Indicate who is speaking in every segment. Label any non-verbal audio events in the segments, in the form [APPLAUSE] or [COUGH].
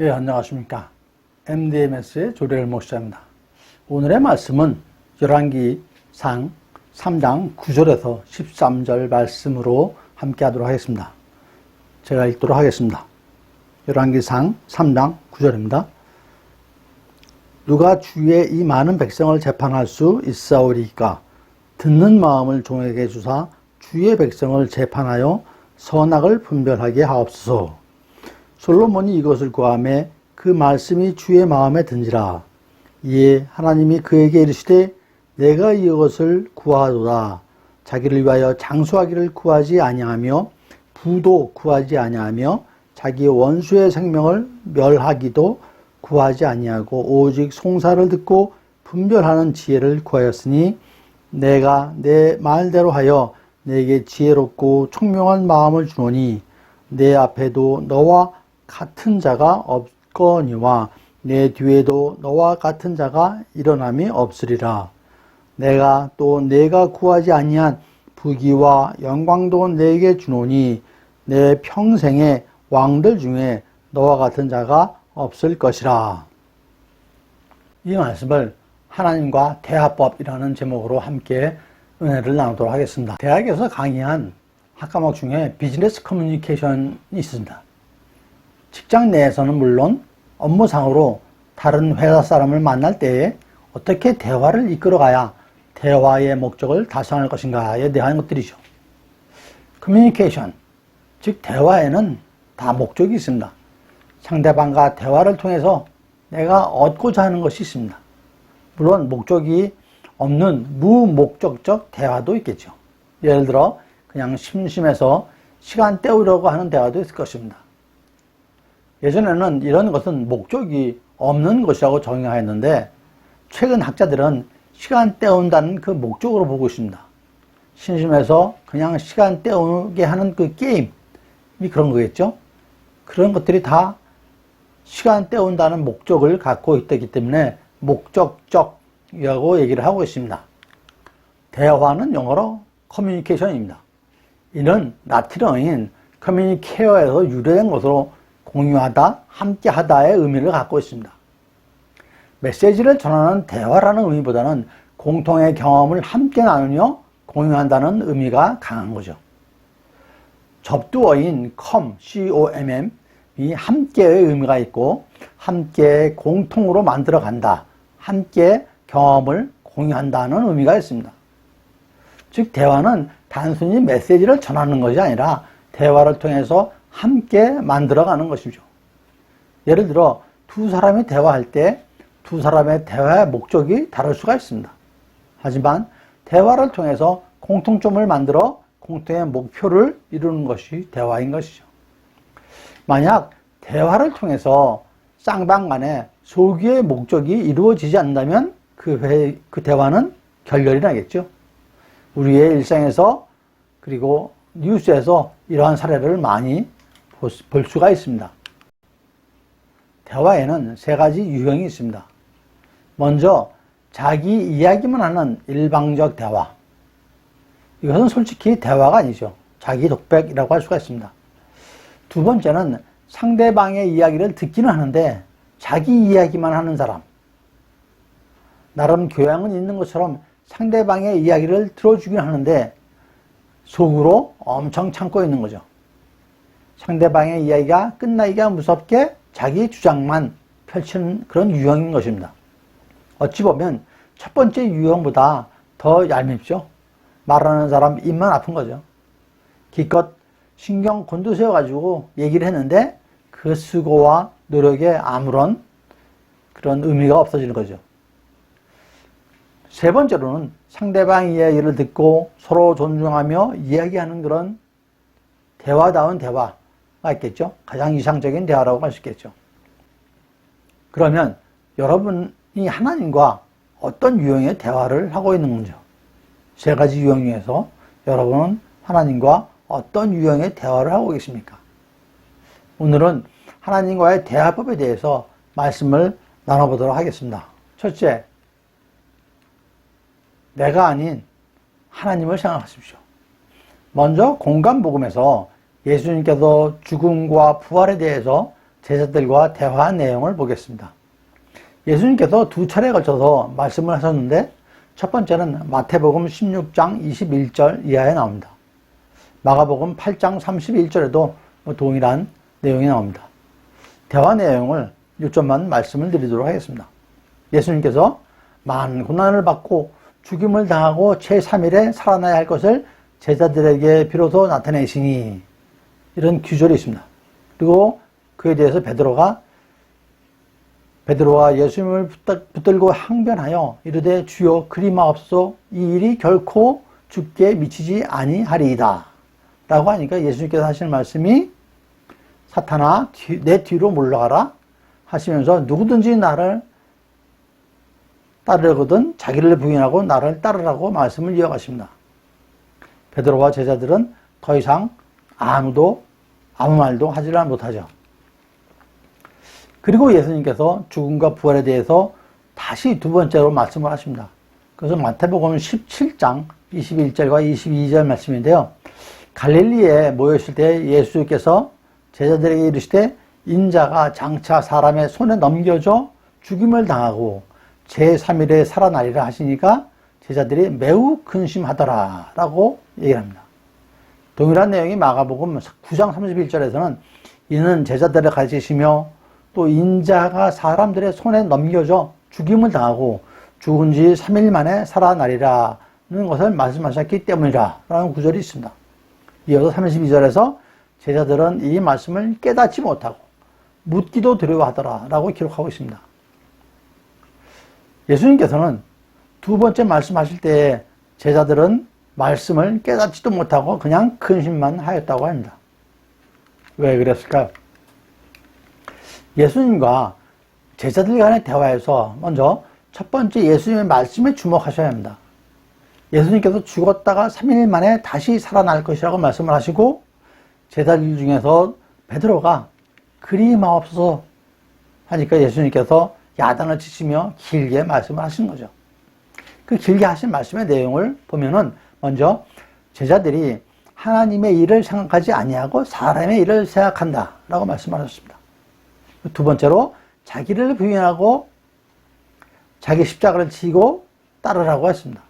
Speaker 1: 예, 안녕하십니까. MDMS의 조례를 목사입니다. 오늘의 말씀은 열왕기 상 3장 9절에서 13절 말씀으로 함께 하도록 하겠습니다. 제가 읽도록 하겠습니다. 열왕기 상 3장 9절입니다. 누가 주의 이 많은 백성을 재판할 수 있사오리까 듣는 마음을 종에게 주사 주의 백성을 재판하여 선악을 분별하게 하옵소서. 솔로몬이 이것을 구함에 그 말씀이 주의 마음에 든지라. 이에 하나님이 그에게 이르시되 내가 이것을 구하도다. 자기를 위하여 장수하기를 구하지 아니하며 부도 구하지 아니하며 자기 원수의 생명을 멸하기도 구하지 아니하고 오직 송사를 듣고 분별하는 지혜를 구하였으니 내가 내 말대로 하여 내게 지혜롭고 총명한 마음을 주노니 내 앞에도 너와 같은 자가 없거니와 내 뒤에도 너와 같은 자가 일어남이 없으리라. 내가 또 내가 구하지 아니한 부귀와 영광도 내게 주노니 내 평생에 왕들 중에 너와 같은 자가 없을 것이라. 이 말씀을 하나님과 대화법이라는 제목으로 함께 은혜를 나누도록 하겠습니다. 대학에서 강의한 학과목 중에 비즈니스 커뮤니케이션이 있습니다. 직장 내에서는 물론 업무상으로 다른 회사 사람을 만날 때에 어떻게 대화를 이끌어가야 대화의 목적을 달성할 것인가에 대한 것들이죠. 커뮤니케이션, 즉 대화에는 다 목적이 있습니다. 상대방과 대화를 통해서 내가 얻고자 하는 것이 있습니다. 물론 목적이 없는 무목적적 대화도 있겠죠. 예를 들어 그냥 심심해서 시간 때우려고 하는 대화도 있을 것입니다. 예전에는 이런 것은 목적이 없는 것이라고 정의하였는데 최근 학자들은 시간 때운다는 그 목적으로 보고 있습니다. 심심해서 그냥 시간 때우게 하는 그 게임이 그런 거겠죠. 그런 것들이 다 시간 때운다는 목적을 갖고 있기 때문에 목적적이라고 얘기를 하고 있습니다. 대화는 영어로 커뮤니케이션입니다. 이는 라틴어인 커뮤니케어에서 유래된 것으로 공유하다, 함께하다의 의미를 갖고 있습니다. 메시지를 전하는 대화라는 의미보다는 공통의 경험을 함께 나누며 공유한다는 의미가 강한 거죠. 접두어인 com, com, 이 함께의 의미가 있고 함께 공통으로 만들어 간다. 함께 경험을 공유한다는 의미가 있습니다. 즉 대화는 단순히 메시지를 전하는 것이 아니라 대화를 통해서 함께 만들어가는 것이죠. 예를 들어 두 사람이 대화할 때 두 사람의 대화의 목적이 다를 수가 있습니다. 하지만 대화를 통해서 공통점을 만들어 공통의 목표를 이루는 것이 대화인 것이죠. 만약 대화를 통해서 쌍방 간에 소기의 목적이 이루어지지 않는다면 그, 회, 그 대화는 결렬이 나겠죠. 우리의 일상에서 그리고 뉴스에서 이러한 사례를 많이 볼 수가 있습니다. 대화에는 세 가지 유형이 있습니다. 먼저 자기 이야기만 하는 일방적 대화. 이것은 솔직히 대화가 아니죠. 자기 독백이라고 할 수가 있습니다. 두 번째는 상대방의 이야기를 듣기는 하는데 자기 이야기만 하는 사람. 나름 교양은 있는 것처럼 상대방의 이야기를 들어주긴 하는데 속으로 엄청 참고 있는 거죠. 상대방의 이야기가 끝나기가 무섭게 자기 주장만 펼치는 그런 유형인 것입니다. 어찌 보면 첫 번째 유형보다 더 얄밉죠. 말하는 사람 입만 아픈 거죠. 기껏 신경 곤두세워 가지고 얘기를 했는데 그 수고와 노력에 아무런 그런 의미가 없어지는 거죠. 세 번째로는 상대방 이야기를 듣고 서로 존중하며 이야기하는 그런 대화다운 대화 가 있겠죠. 가장 이상적인 대화라고 할 수 있겠죠. 그러면 여러분이 하나님과 어떤 유형의 대화를 하고 있는 건지요? 세 가지 유형 중에서 여러분은 하나님과 어떤 유형의 대화를 하고 계십니까? 오늘은 하나님과의 대화법에 대해서 말씀을 나눠보도록 하겠습니다. 첫째, 내가 아닌 하나님을 생각하십시오. 먼저 공간복음에서 예수님께서 죽음과 부활에 대해서 제자들과 대화한 내용을 보겠습니다. 예수님께서 두 차례에 걸쳐서 말씀을 하셨는데 첫 번째는 마태복음 16장 21절 이하에 나옵니다. 마가복음 8장 31절에도 동일한 내용이 나옵니다. 대화 내용을 요점만 말씀을 드리도록 하겠습니다. 예수님께서 많은 고난을 받고 죽임을 당하고 제3일에 살아나야 할 것을 제자들에게 비로소 나타내시니 이런 규절이 있습니다. 그리고 그에 대해서 베드로가 베드로와 예수님을 붙들고 항변하여 이르되 주여 그리마옵소서 이 일이 결코 죽게 미치지 아니하리이다 라고 하니까 예수님께서 하시는 말씀이 사탄아 내 뒤로 물러가라 하시면서 누구든지 나를 따르거든 자기를 부인하고 나를 따르라고 말씀을 이어가십니다. 베드로와 제자들은 더 이상 아무도 아무 말도 하지를 못하죠. 그리고 예수님께서 죽음과 부활에 대해서 다시 두 번째로 말씀을 하십니다. 그래서 마태복음 17장 21절과 22절 말씀인데요. 갈릴리에 모였을 때 예수께서 제자들에게 이르시되 인자가 장차 사람의 손에 넘겨져 죽임을 당하고 제3일에 살아나리라 하시니까 제자들이 매우 근심하더라 라고 얘기합니다. 동일한 내용이 마가복음 9장 31절에서는 이는 제자들을 가르치시며 또 인자가 사람들의 손에 넘겨져 죽임을 당하고 죽은 지 3일 만에 살아나리라는 것을 말씀하셨기 때문이라 라는 구절이 있습니다. 이어서 32절에서 제자들은 이 말씀을 깨닫지 못하고 묻기도 두려워하더라 라고 기록하고 있습니다. 예수님께서는 두 번째 말씀하실 때 제자들은 말씀을 깨닫지도 못하고 그냥 근심만 하였다고 합니다. 왜 그랬을까요? 예수님과 제자들 간의 대화에서 먼저 첫 번째 예수님의 말씀에 주목하셔야 합니다. 예수님께서 죽었다가 3일 만에 다시 살아날 것이라고 말씀을 하시고 제자들 중에서 베드로가 그리 마옵소서 하니까 예수님께서 야단을 치시며 길게 말씀을 하신 거죠. 그 길게 하신 말씀의 내용을 보면은 먼저 제자들이 하나님의 일을 생각하지 아니하고 사람의 일을 생각한다라고 말씀하셨습니다. 두 번째로 자기를 부인하고 자기 십자가를 지고 따르라고 했습니다.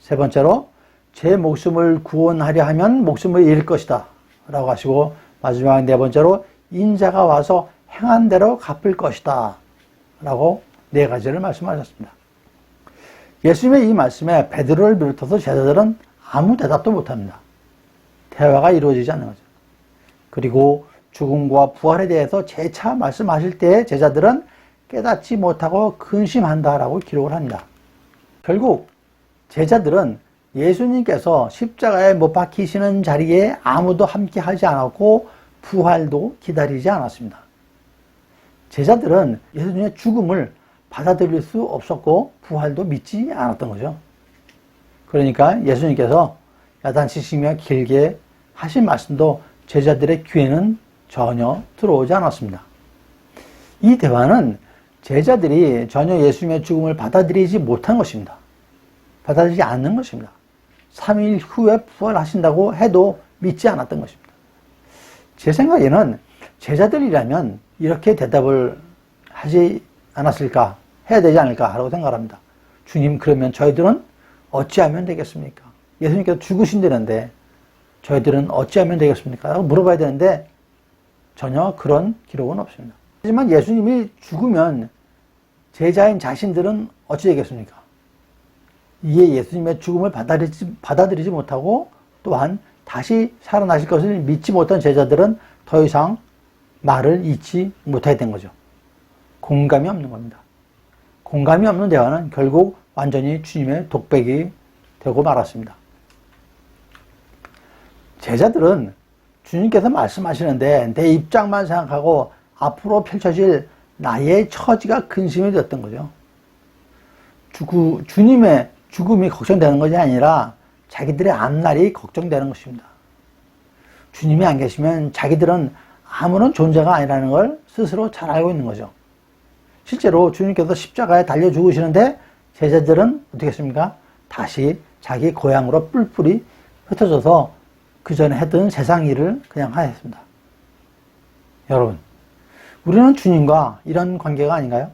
Speaker 1: 세 번째로 제 목숨을 구원하려 하면 목숨을 잃을 것이다 라고 하시고 마지막 네 번째로 인자가 와서 행한 대로 갚을 것이다 라고 네 가지를 말씀하셨습니다. 예수님의 이 말씀에 베드로를 비롯해서 제자들은 아무 대답도 못합니다. 대화가 이루어지지 않는 거죠. 그리고 죽음과 부활에 대해서 재차 말씀하실 때 제자들은 깨닫지 못하고 근심한다라고 기록을 합니다. 결국 제자들은 예수님께서 십자가에 못 박히시는 자리에 아무도 함께 하지 않았고 부활도 기다리지 않았습니다. 제자들은 예수님의 죽음을 받아들일 수 없었고 부활도 믿지 않았던 거죠. 그러니까 예수님께서 야단치시며 길게 하신 말씀도 제자들의 귀에는 전혀 들어오지 않았습니다. 이 대화는 제자들이 전혀 예수님의 죽음을 받아들이지 못한 것입니다. 받아들이지 않는 것입니다. 3일 후에 부활하신다고 해도 믿지 않았던 것입니다. 제 생각에는 제자들이라면 이렇게 대답을 하지 않았을까, 해야 되지 않을까라고 생각합니다. 주님, 그러면 저희들은 어찌하면 되겠습니까? 예수님께서 죽으신다는데 저희들은 어찌하면 되겠습니까? 라고 물어봐야 되는데 전혀 그런 기록은 없습니다. 하지만 예수님이 죽으면 제자인 자신들은 어찌 되겠습니까? 이에 예수님의 죽음을 받아들이지, 받아들이지 못하고 또한 다시 살아나실 것을 믿지 못한 제자들은 더 이상 말을 잊지 못하게 된 거죠. 공감이 없는 겁니다. 공감이 없는 대화는 결국 완전히 주님의 독백이 되고 말았습니다. 제자들은 주님께서 말씀하시는데 내 입장만 생각하고 앞으로 펼쳐질 나의 처지가 근심이 되었던 거죠. 주, 주님의 죽음이 걱정되는 것이 아니라 자기들의 앞날이 걱정되는 것입니다. 주님이 안 계시면 자기들은 아무런 존재가 아니라는 걸 스스로 잘 알고 있는 거죠. 실제로 주님께서 십자가에 달려 죽으시는데 제자들은 어떻게 했습니까? 다시 자기 고향으로 뿔뿔이 흩어져서 그 전에 했던 세상 일을 그냥 하였습니다. 여러분, 우리는 주님과 이런 관계가 아닌가요?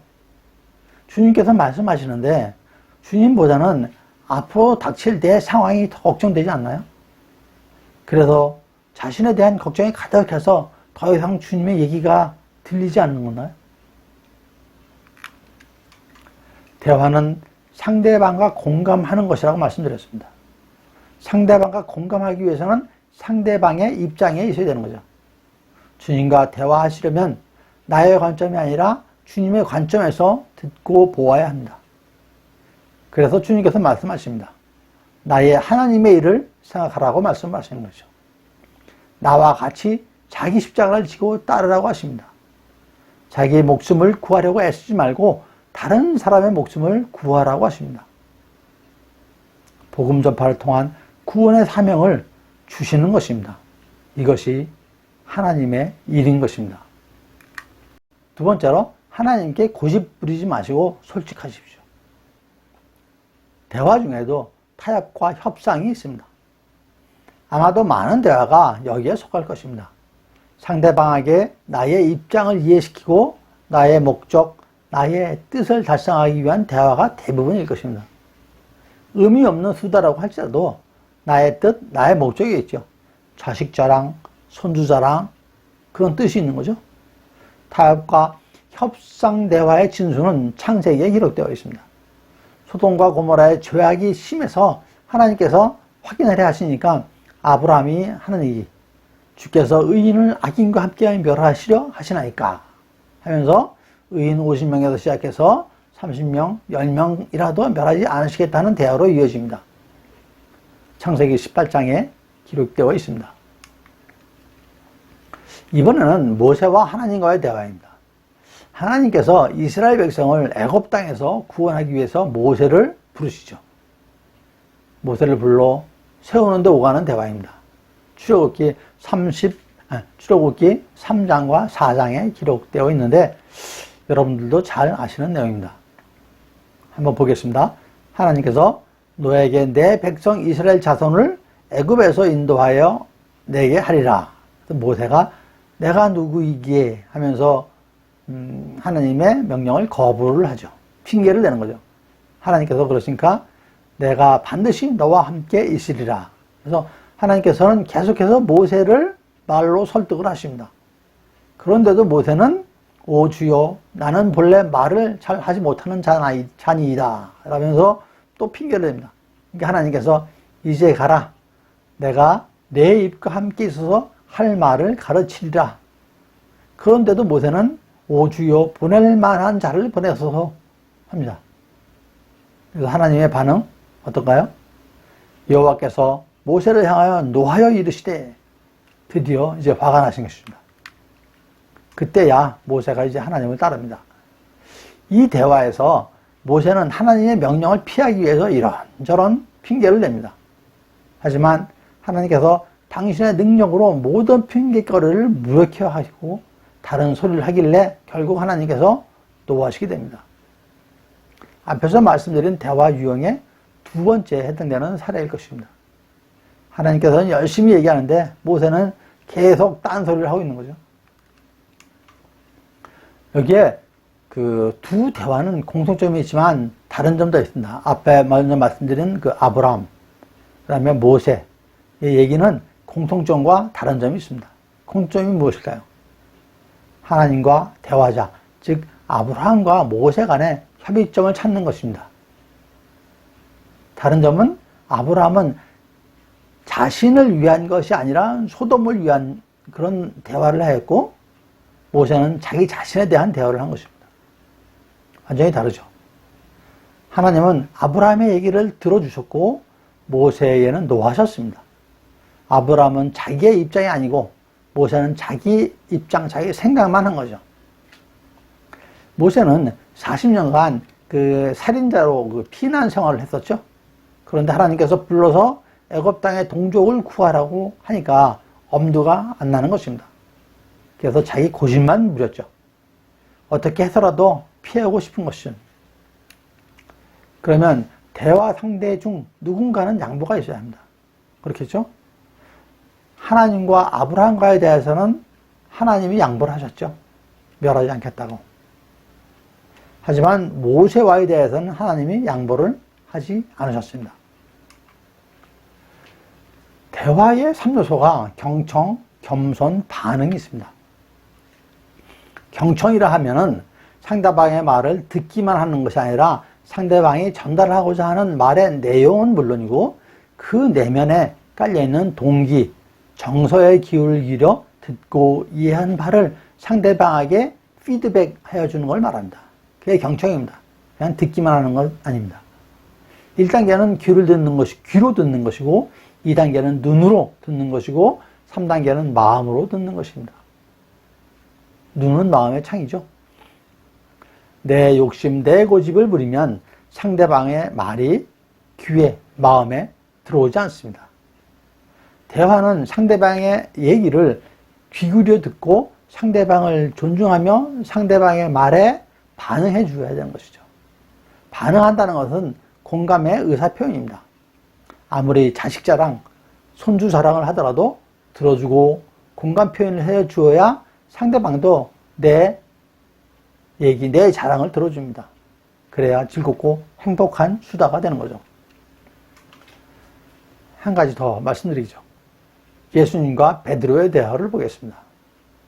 Speaker 1: 주님께서 말씀하시는데 주님보다는 앞으로 닥칠 내 상황이 더 걱정되지 않나요? 그래서 자신에 대한 걱정이 가득해서 더 이상 주님의 얘기가 들리지 않는 건가요? 대화는 상대방과 공감하는 것이라고 말씀드렸습니다. 상대방과 공감하기 위해서는 상대방의 입장에 있어야 되는 거죠. 주님과 대화하시려면 나의 관점이 아니라 주님의 관점에서 듣고 보아야 합니다. 그래서 주님께서 말씀하십니다. 나의 하나님의 일을 생각하라고 말씀하시는 거죠. 나와 같이 자기 십자가를 지고 따르라고 하십니다. 자기의 목숨을 구하려고 애쓰지 말고 다른 사람의 목숨을 구하라고 하십니다. 복음 전파를 통한 구원의 사명을 주시는 것입니다. 이것이 하나님의 일인 것입니다. 두 번째로 하나님께 고집 부리지 마시고 솔직하십시오. 대화 중에도 타협과 협상이 있습니다. 아마도 많은 대화가 여기에 속할 것입니다. 상대방에게 나의 입장을 이해시키고 나의 목적, 나의 뜻을 달성하기 위한 대화가 대부분일 것입니다. 의미 없는 수다라고 할지라도 나의 뜻, 나의 목적이 있죠. 자식 자랑, 손주 자랑, 그런 뜻이 있는 거죠. 타협과 협상 대화의 진수는 창세기에 기록되어 있습니다. 소돔과 고모라의 죄악이 심해서 하나님께서 확인을 해 하시니까 아브라함이 하는 얘기 주께서 의인을 악인과 함께 멸하시려 하시나이까 하면서 의인 50명에서 시작해서 30명, 10명이라도 멸하지 않으시겠다는 대화로 이어집니다. 창세기 18장에 기록되어 있습니다. 이번에는 모세와 하나님과의 대화입니다. 하나님께서 이스라엘 백성을 애굽 땅에서 구원하기 위해서 모세를 부르시죠. 모세를 불러 세우는데 오가는 대화입니다. 출애굽기 30 아, 출애굽기 3장과 4장에 기록되어 있는데 여러분들도 잘 아시는 내용입니다. 한번 보겠습니다. 하나님께서 너에게 내 백성 이스라엘 자손을 애굽에서 인도하여 내게 하리라. 모세가 내가 누구이기에 하면서 음, 하나님의 명령을 거부를 하죠. 핑계를 대는 거죠. 하나님께서 그러시니까 내가 반드시 너와 함께 있으리라. 그래서 하나님께서는 계속해서 모세를 말로 설득을 하십니다. 그런데도 모세는 오 주여 나는 본래 말을 잘 하지 못하는 자니, 자니이다 라면서 또 핑계를 댑니다. 그러니까 하나님께서 이제 가라 내가 내 입과 함께 있어서 할 말을 가르치리라. 그런데도 모세는 오 주여 보낼 만한 자를 보내서 합니다. 그래서 하나님의 반응 어떤가요? 여호와께서 모세를 향하여 노하여 이르시되 드디어 이제 화가 나신 것입니다. 그때야 모세가 이제 하나님을 따릅니다. 이 대화에서 모세는 하나님의 명령을 피하기 위해서 이런저런 핑계를 냅니다. 하지만 하나님께서 당신의 능력으로 모든 핑계거리를 무력해 하시고 다른 소리를 하길래 결국 하나님께서 노하시게 됩니다. 앞에서 말씀드린 대화 유형의 두 번째 해당되는 사례일 것입니다. 하나님께서는 열심히 얘기하는데 모세는 계속 딴소리를 하고 있는 거죠. 여기에 그 두 대화는 공통점이 있지만 다른 점도 있습니다. 앞에 먼저 말씀드린 그 아브라함, 그 다음에 모세. 이 얘기는 공통점과 다른 점이 있습니다. 공통점이 무엇일까요? 하나님과 대화자, 즉, 아브라함과 모세 간의 협의점을 찾는 것입니다. 다른 점은 아브라함은 자신을 위한 것이 아니라 소돔을 위한 그런 대화를 했고, 모세는 자기 자신에 대한 대화를 한 것입니다. 완전히 다르죠. 하나님은 아브라함의 얘기를 들어주셨고 모세에는 노하셨습니다. 아브라함은 자기의 입장이 아니고 모세는 자기 입장, 자기 생각만 한 거죠. 모세는 40년간 그 살인자로 그 피난 생활을 했었죠. 그런데 하나님께서 불러서 애굽 땅의 동족을 구하라고 하니까 엄두가 안 나는 것입니다. 그래서 자기 고집만 부렸죠. 어떻게 해서라도 피하고 싶은 것은. 그러면 대화 상대 중 누군가는 양보가 있어야 합니다. 그렇겠죠? 하나님과 아브라함과에 대해서는 하나님이 양보를 하셨죠. 멸하지 않겠다고. 하지만 모세와에 대해서는 하나님이 양보를 하지 않으셨습니다. 대화의 3요소가 경청, 겸손, 반응이 있습니다. 경청이라 하면은 상대방의 말을 듣기만 하는 것이 아니라 상대방이 전달하고자 하는 말의 내용은 물론이고 그 내면에 깔려있는 동기, 정서의 기울을 기울여 듣고 이해한 바를 상대방에게 피드백하여 주는 걸 말합니다. 그게 경청입니다. 그냥 듣기만 하는 건 아닙니다. 1단계는 귀를 듣는 것이, 귀로 듣는 것이고, 2단계는 눈으로 듣는 것이고, 3단계는 마음으로 듣는 것입니다. 눈은 마음의 창이죠. 내 욕심, 내 고집을 부리면 상대방의 말이 귀에, 마음에 들어오지 않습니다. 대화는 상대방의 얘기를 귀 기울여 듣고 상대방을 존중하며 상대방의 말에 반응해 줘야 되는 것이죠. 반응한다는 것은 공감의 의사 표현입니다. 아무리 자식 자랑, 손주 자랑을 하더라도 들어주고 공감 표현을 해 주어야 상대방도 내 얘기, 내 자랑을 들어줍니다. 그래야 즐겁고 행복한 수다가 되는 거죠. 한 가지 더 말씀드리죠. 예수님과 베드로의 대화를 보겠습니다.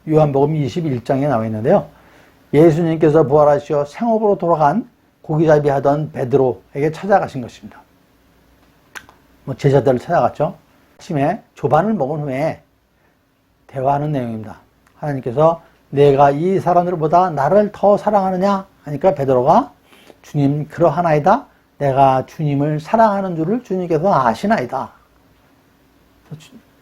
Speaker 1: 요한복음 21장에 나와 있는데요. 예수님께서 부활하시어 생업으로 돌아간 고기잡이 하던 베드로에게 찾아가신 것입니다. 뭐 제자들을 찾아갔죠. 아침에 조반을 먹은 후에 대화하는 내용입니다. 하나님께서 내가 이 사람들보다 나를 더 사랑하느냐 하니까 베드로가 주님 그러하나이다. 내가 주님을 사랑하는 줄을 주님께서 아시나이다.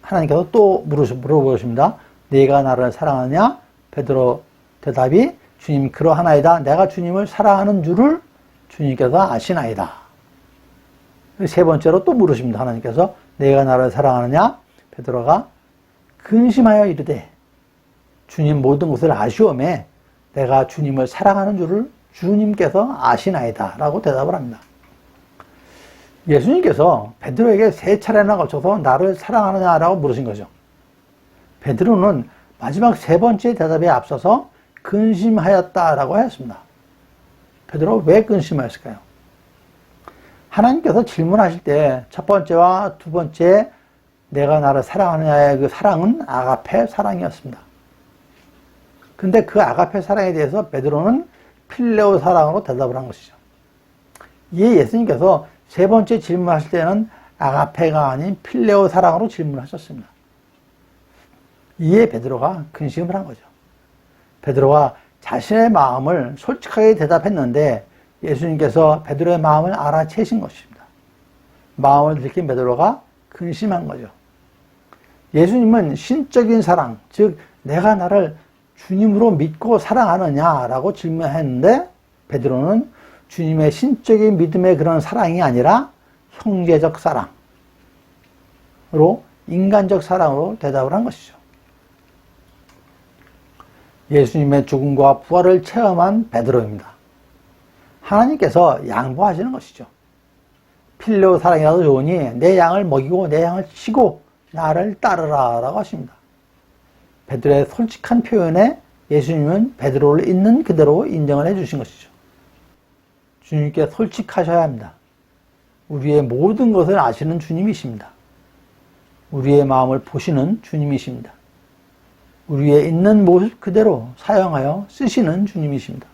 Speaker 1: 하나님께서 또 물어보십니다. 네가 나를 사랑하느냐? 베드로 대답이 주님 그러하나이다. 내가 주님을 사랑하는 줄을 주님께서 아시나이다. 세 번째로 또 물으십니다. 하나님께서 내가 나를 사랑하느냐? 베드로가 근심하여 이르되 주님 모든 것을 아시오매 내가 주님을 사랑하는 줄을 주님께서 아시나이다. 라고 대답을 합니다. 예수님께서 베드로에게 세 차례나 걸쳐서 나를 사랑하느냐라고 물으신 거죠. 베드로는 마지막 세 번째 대답에 앞서서 근심하였다라고 하였습니다. 베드로 왜 근심하였을까요? 하나님께서 질문하실 때 첫 번째와 두 번째 내가 나를 사랑하느냐의 그 사랑은 아가페 사랑이었습니다. 근데 그 아가페 사랑에 대해서 베드로는 필레오 사랑으로 대답을 한 것이죠. 이에 예수님께서 세 번째 질문하실 때는 아가페가 아닌 필레오 사랑으로 질문하셨습니다. 이에 베드로가 근심을 한 거죠. 베드로가 자신의 마음을 솔직하게 대답했는데 예수님께서 베드로의 마음을 알아채신 것입니다. 마음을 들킨 베드로가 근심한 거죠. 예수님은 신적인 사랑, 즉 내가 나를 주님으로 믿고 사랑하느냐라고 질문했는데 베드로는 주님의 신적인 믿음의 그런 사랑이 아니라 형제적 사랑으로 인간적 사랑으로 대답을 한 것이죠. 예수님의 죽음과 부활을 체험한 베드로입니다. 하나님께서 양보하시는 것이죠. 필요 사랑이라도 좋으니 내 양을 먹이고 내 양을 치고 나를 따르라 라고 하십니다. 베드로의 솔직한 표현에 예수님은 베드로를 있는 그대로 인정을 해 주신 것이죠. 주님께 솔직하셔야 합니다. 우리의 모든 것을 아시는 주님이십니다. 우리의 마음을 보시는 주님이십니다. 우리의 있는 모습 그대로 사용하여 쓰시는 주님이십니다.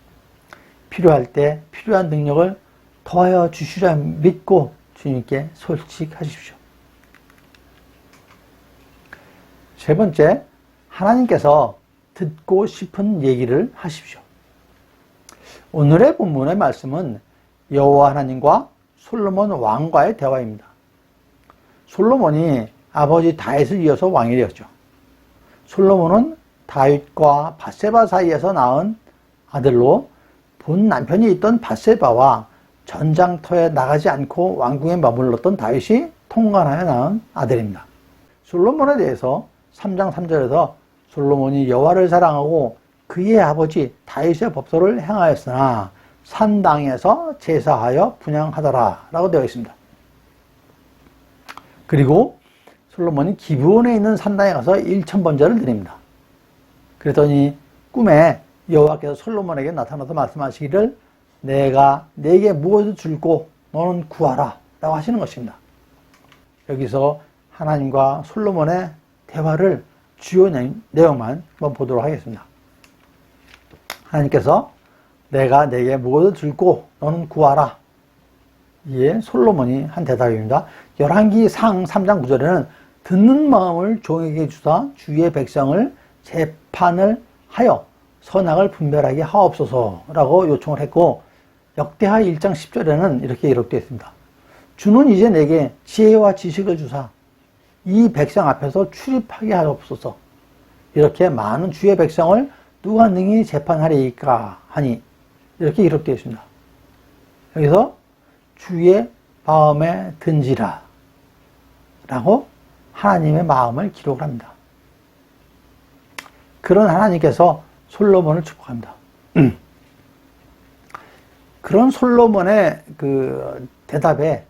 Speaker 1: 필요할 때 필요한 능력을 더하여 주시라 믿고 주님께 솔직하십시오. 세 번째, 하나님께서 듣고 싶은 얘기를 하십시오. 오늘의 본문의 말씀은 여호와 하나님과 솔로몬 왕과의 대화입니다. 솔로몬이 아버지 다윗을 이어서 왕이 되었죠. 솔로몬은 다윗과 바세바 사이에서 낳은 아들로 본 남편이 있던 바세바와 전장터에 나가지 않고 왕궁에 머물렀던 다윗이 통관하여 낳은 아들입니다. 솔로몬에 대해서 3장 3절에서 솔로몬이 여호와를 사랑하고 그의 아버지 다윗의 법도를 행하였으나 산당에서 제사하여 분양하더라 라고 되어 있습니다. 그리고 솔로몬이 기브온에 있는 산당에 가서 1천 번제를 드립니다. 그랬더니 꿈에 여호와께서 솔로몬에게 나타나서 말씀하시기를 내가 내게 무엇을 줄고 너는 구하라 라고 하시는 것입니다. 여기서 하나님과 솔로몬의 대화를 주요 내용만 한번 보도록 하겠습니다. 하나님께서 내가 내게 무엇을 줄고 너는 구하라. 이에 솔로몬이 한 대답입니다. 열왕기 상 3장 9절에는 듣는 마음을 종에게 주사 주의 백성을 재판을 하여 선악을 분별하게 하옵소서라고 요청을 했고 역대하 1장 10절에는 이렇게 기록되어 있습니다. 주는 이제 내게 지혜와 지식을 주사 이 백성 앞에서 출입하게 하옵소서. 이렇게 많은 주의 백성을 누가 능히 재판하리까 하니 이렇게 기록되어 있습니다. 여기서 주의 마음에 든지라 라고 하나님의 마음을 기록을 합니다. 그런 하나님께서 솔로몬을 축복합니다. [CLEARS THROAT] 그런 솔로몬의 그 대답에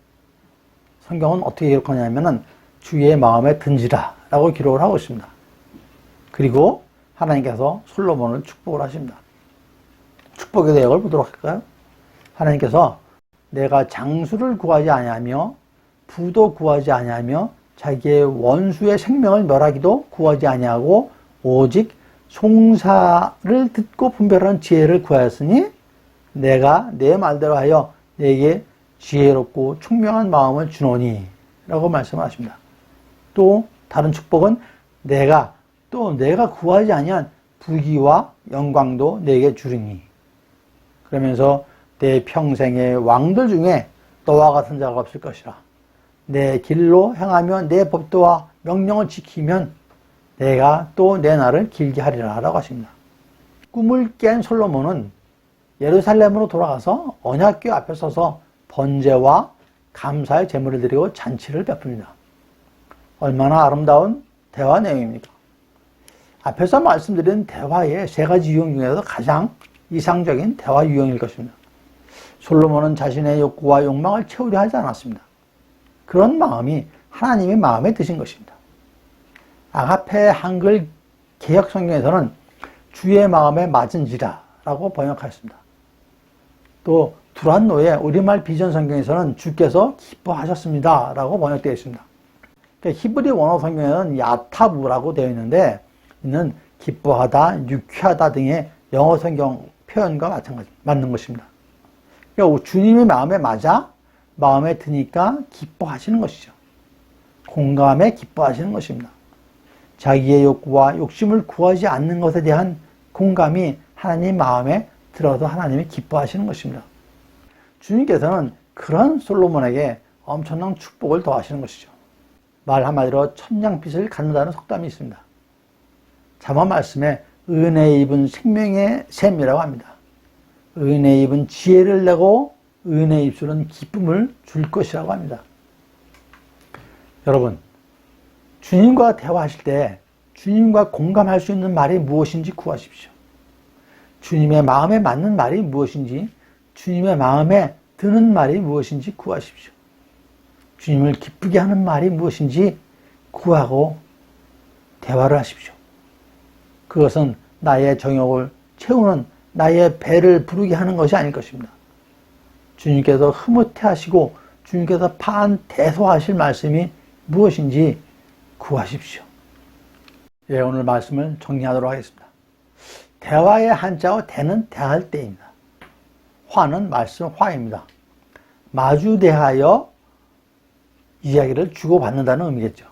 Speaker 1: 성경은 어떻게 기록하냐면은 주의 마음에 든지라 라고 기록을 하고 있습니다. 그리고 하나님께서 솔로몬을 축복을 하십니다. 축복의 내역을 보도록 할까요? 하나님께서 내가 장수를 구하지 아니하며 부도 구하지 아니하며 자기의 원수의 생명을 멸하기도 구하지 아니하고 오직 송사를 듣고 분별하는 지혜를 구하였으니 내가 내 말대로 하여 내게 지혜롭고 총명한 마음을 주노니 라고 말씀하십니다. 또 다른 축복은 내가 또 내가 구하지 아니한 부귀와 영광도 내게 주리니 그러면서 내 평생의 왕들 중에 너와 같은 자가 없을 것이라 내 길로 행하며 내 법도와 명령을 지키면 내가 또 내 날을 길게 하리라 라고 하십니다. 꿈을 깬 솔로몬은 예루살렘으로 돌아가서 언약궤 앞에 서서 번제와 감사의 제물을 드리고 잔치를 베풉니다. 얼마나 아름다운 대화 내용입니까? 앞에서 말씀드린 대화의 세 가지 유형 중에서 가장 이상적인 대화 유형일 것입니다. 솔로몬은 자신의 욕구와 욕망을 채우려 하지 않았습니다. 그런 마음이 하나님의 마음에 드신 것입니다. 아가페 한글 개혁 성경에서는 주의 마음에 맞은지라 라고 번역하였습니다. 또 두란노의 우리말 비전 성경에서는 주께서 기뻐하셨습니다 라고 번역되어 있습니다. 그러니까 히브리 원어 성경에는 야타부라고 되어 있는데 이는 기뻐하다, 유쾌하다 등의 영어 성경 표현과 마찬가지 맞는 것입니다. 그러니까 주님의 마음에 맞아 마음에 드니까 기뻐하시는 것이죠. 공감에 기뻐하시는 것입니다. 자기의 욕구와 욕심을 구하지 않는 것에 대한 공감이 하나님 마음에 들어서 하나님이 기뻐하시는 것입니다. 주님께서는 그런 솔로몬에게 엄청난 축복을 더하시는 것이죠. 말 한마디로 천냥빛을 갖는다는 속담이 있습니다. 자만 말씀에 은혜 입은 생명의 샘이라고 합니다. 은혜 입은 지혜를 내고 은혜 입술은 기쁨을 줄 것이라고 합니다. 여러분, 주님과 대화하실 때 주님과 공감할 수 있는 말이 무엇인지 구하십시오. 주님의 마음에 맞는 말이 무엇인지, 주님의 마음에 드는 말이 무엇인지 구하십시오. 주님을 기쁘게 하는 말이 무엇인지 구하고 대화를 하십시오. 그것은 나의 정욕을 채우는 나의 배를 부르게 하는 것이 아닐 것입니다. 주님께서 흐뭇해 하시고 주님께서 반대소하실 말씀이 무엇인지 구하십시오. 예, 오늘 말씀을 정리하도록 하겠습니다. 대화의 한자와 대는 대할 때입니다. 화는 말씀 화입니다. 마주 대하여 이야기를 주고받는다는 의미겠죠.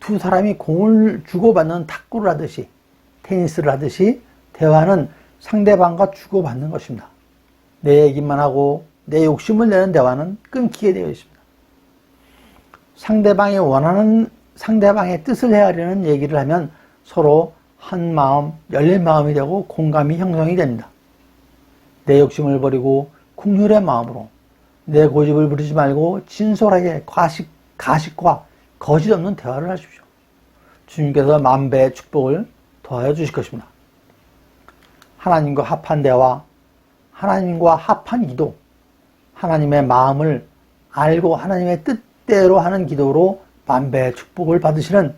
Speaker 1: 두 사람이 공을 주고받는 탁구를 하듯이 테니스를 하듯이 대화는 상대방과 주고받는 것입니다. 내 얘기만 하고 내 욕심을 내는 대화는 끊기게 되어 있습니다. 상대방이 원하는 상대방의 뜻을 헤아리는 얘기를 하면 서로 한 마음, 열린 마음이 되고 공감이 형성이 됩니다. 내 욕심을 버리고 국률의 마음으로 내 고집을 부리지 말고 진솔하게 가식, 가식과 거짓 없는 대화를 하십시오. 주님께서 만배의 축복을 더하여 주실 것입니다. 하나님과 합한 대화, 하나님과 합한 기도, 하나님의 마음을 알고 하나님의 뜻대로 하는 기도로 만배의 축복을 받으시는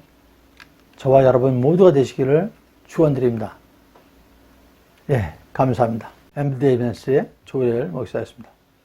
Speaker 1: 저와 여러분 모두가 되시기를 축원드립니다. 예, 감사합니다. MD 에비던스의 조일 목사였습니다.